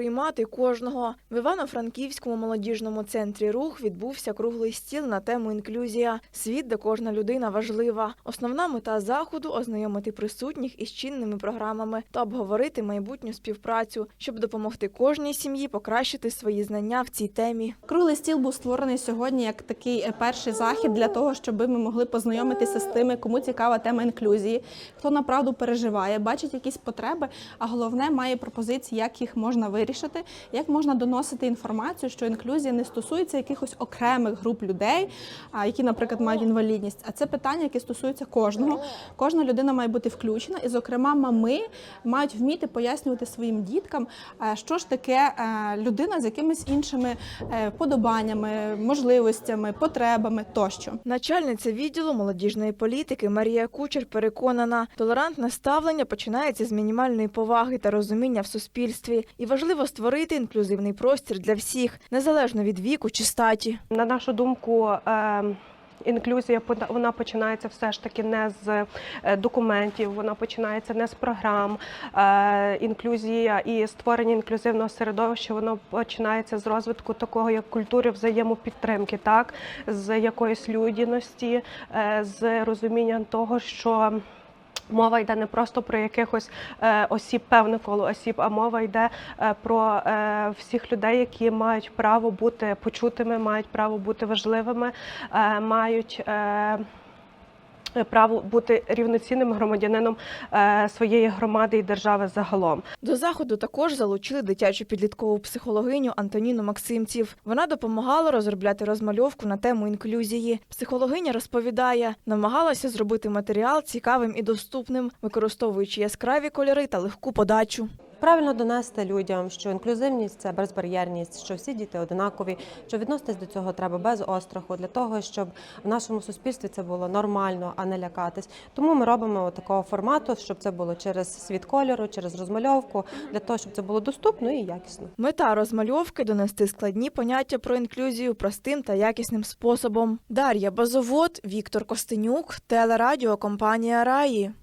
приймати кожного. В Івано-Франківському молодіжному центрі рух відбувся круглий стіл на тему інклюзія. Світ, де кожна людина важлива. Основна мета заходу ознайомити присутніх із чинними програмами та обговорити майбутню співпрацю, щоб допомогти кожній сім'ї покращити свої знання в цій темі. Круглий стіл був створений сьогодні як такий е, перший захід для того, щоб ми могли познайомитися з тими, кому цікава тема інклюзії, хто направду переживає, бачить якісь потреби, а головне має пропозиції, як їх можна вирішити, як можна доносити інформацію, що інклюзія не стосується якихось окремих груп людей, які, наприклад, мають інвалідність. А це питання, яке стосується кожного. Кожна людина має бути включена, і, зокрема, мами мають вміти пояснювати своїм діткам, е, що ж таке е, людина з якимись іншими е, подобаннями, можливостями, потребами тощо. Начальниця відділу молодіжної політики Марія Кучер переконана, толерантне ставлення починається з мінімальної поваги та розуміння в суспільстві, і важливо створити інклюзивний простір для всіх, незалежно від віку чи статі. На нашу думку, е, інклюзія вона починається все ж таки не з е, документів, вона починається не з програм. Е, Інклюзія і створення інклюзивного середовища воно починається з розвитку такого як культури взаємопідтримки, так з якоїсь людяності, з розумінням того, що. Мова йде не просто про якихось е, осіб, певне коло осіб, а мова йде е, про е, всіх людей, які мають право бути почутими, мають право бути важливими, мають право бути рівноцінним громадянином е, своєї громади і держави загалом. До заходу також залучили дитячу підліткову психологиню Антоніну Максимців. Вона допомагала розробляти розмальовку на тему інклюзії. Психологиня розповідає, намагалася зробити матеріал цікавим і доступним, використовуючи яскраві кольори та легку подачу. Правильно донести людям, що інклюзивність це безбар'єрність, що всі діти одинакові, що відноситись до цього треба без остраху, для того, щоб в нашому суспільстві це було нормально, а не лякатись. Тому ми робимо такого формату, щоб це було через світ кольору, через розмальовку, для того, щоб це було доступно і якісно. Мета розмальовки донести складні поняття про інклюзію простим та якісним способом. Дар'я Базовод, Віктор Костенюк, телерадіокомпанія Раї.